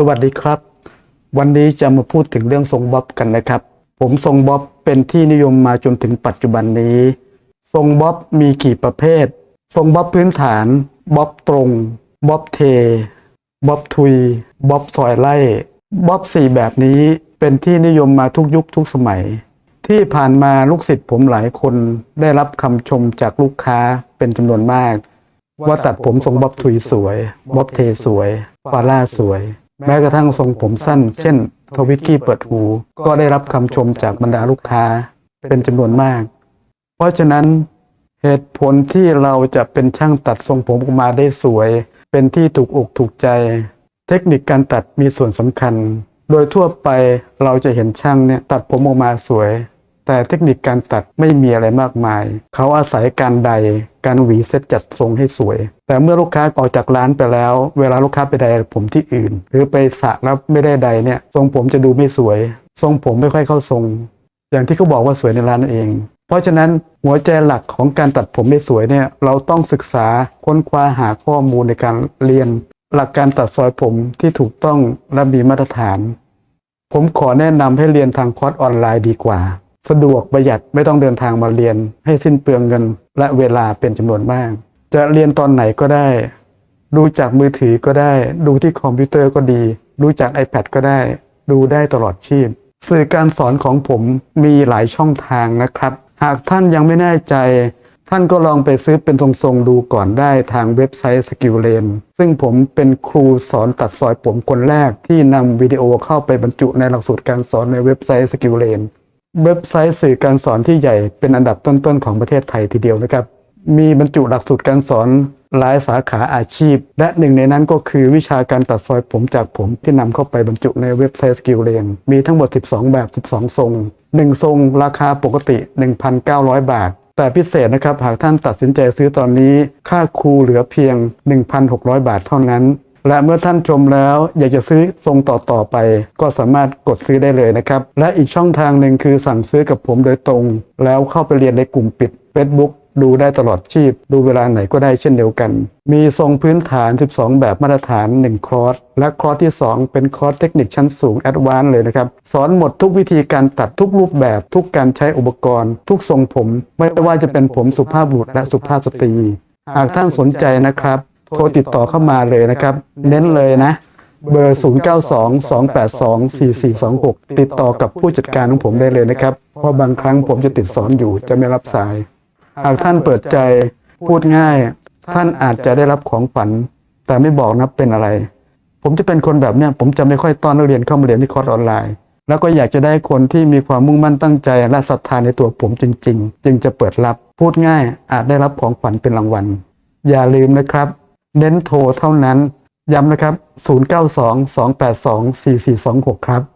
สวัสดีครับ วันนี้จะมาพูดถึงเรื่องทรงบ๊อบกันนะครับ ผมทรงบ๊อบเป็นที่นิยมมาจนถึงปัจจุบันนี้ ทรงบ๊อบมีกี่ประเภท ทรงบ๊อบพื้นฐานบ๊อบตรงบ๊อบเทบ๊อบทุยบ๊อบซอยไล่บ๊อบสี่แบบนี้เป็นที่นิยมมาทุกยุคทุกสมัย ที่ผ่านมาลูกศิษย์ผมหลายคนได้รับคำชมจากลูกค้าเป็นจำนวนมาก ว่าตัดผมทรงบ๊อบทุยสวยบ๊อบเทสวยฟาร่าสวย แม้กระทั่งทรงผมสั้น เช่น ทวิกกี้เปิดหู ก็ได้รับคำชมจากบรรดาลูกค้าเป็นจำนวนมาก เพราะฉะนั้นเหตุผลที่เราจะเป็นช่างตัดทรงผมออกมาได้สวย เป็นที่ถูกอกถูกใจ เทคนิคการตัดมีส่วนสำคัญ โดยทั่วไปเราจะเห็นช่างเนี่ยตัดผมออกมาสวย แต่เทคนิคการตัดไม่มีอะไรมากมาย เขาอาศัยการใดการหวีเซตจัดทรงให้สวย แต่เมื่อลูกค้าออกจากร้านไปแล้ว เวลาลูกค้าไปใดผมที่อื่น หรือไปสระแล้วไม่ได้ใดเนี่ยทรงผมจะดูไม่สวย ทรงผมไม่ค่อยเข้าทรง อย่างที่เขาบอกว่าสวยในร้านนั่นเอง เพราะฉะนั้นหัวใจหลักของการตัดผมให้สวยเนี่ยเราต้องศึกษาค้นคว้าหาข้อมูลในการเรียน หลักการตัดซอยผมที่ถูกต้องและมีมาตรฐาน ผมขอแนะนำให้เรียนทางคอร์สออนไลน์ดีกว่า สะดวกประหยัดไม่ต้องเดินทางมาเรียน ให้สิ้นเปลืองเงินและเวลาเป็นจำนวนมาก จะเรียนตอนไหนก็ได้ ดูจากมือถือก็ได้ ดูที่คอมพิวเตอร์ก็ดี ดูจาก iPad ก็ได้ ดูได้ตลอดชีพ สื่อการสอนของผมมีหลายช่องทางนะครับ หากท่านยังไม่แน่ใจ ท่านก็ลองไปซื้อเป็นทรงๆดูก่อนได้ทางเว็บไซต์ Skill l a n ซึ่งผมเป็นครูสอนตัดซอยผมคนแรกที่นำวิดีโอเข้าไปบรรจุในหลักสูตรการสอนในเว็บไซต์ Skill l a n เว็บไซต์สื่อการสอนที่ใหญ่เป็นอันดับต้นๆของประเทศไทยทีเดียวนะครับ มีบรรจุหลักสูตรการสอนหลายสาขาอาชีพ และหนึ่งในนั้นก็คือวิชาการตัดซอยผมจากผมที่นำเข้าไปบรรจุในเว็บไซต์ Skill Lane มีทั้งหมด 12 แบบ 12 ทรง 1 ทรงราคาปกติ 1,900 บาท แต่พิเศษนะครับ หากท่านตัดสินใจซื้อตอนนี้ ค่าครูเหลือเพียง 1,600 บาทเท่านั้น และเมื่อท่านชมแล้วอยากจะซื้อทรงต่อๆไป ก็สามารถกดซื้อได้เลยนะครับ และอีกช่องทางหนึ่งคือสั่งซื้อกับผมโดยตรง แล้วเข้าไปเรียนในกลุ่มปิด Facebook ดูได้ตลอดชีพ ดูเวลาไหนก็ได้เช่นเดียวกัน มีทรงพื้นฐาน 12 แบบมาตรฐาน 1 คอร์ส และคอร์สที่ 2 เป็นคอร์สเทคนิคชั้นสูงแอดวานซ์เลยนะครับ สอนหมดทุกวิธีการตัดทุกรูปแบบ ทุกการใช้อุปกรณ์ ทุกทรงผม ไม่ว่าจะเป็นผมสุภาพบุรุษและสุภาพสตรี หากท่านสนใจนะครับ โทรติดต่อเข้ามาเลยนะครับ เน้นเลยนะ เบอร์ 0922824426 ติดต่อกับผู้จัดการของผมได้เลยนะครับ เพราะบางครั้งผมจะติดสอนอยู่จะไม่รับสาย หากท่านเปิดใจพูดง่าย ท่านอาจจะได้รับของขวัญแต่ไม่บอกนะเป็นอะไร ผมจะเป็นคนแบบเนี้ยผมจะไม่ค่อยต้อนนักเรียนเข้ามาเรียนที่คอร์สออนไลน์ แล้วก็อยากจะได้คนที่มีความมุ่งมั่นตั้งใจ และศรัทธาในตัวผมจริง ๆ จึงจะเปิดรับพูดง่ายอาจได้รับของขวัญเป็นรางวัล อย่าลืมนะครับ เน้นโทรเท่านั้น ย้ำนะครับ 0922824426 ครับ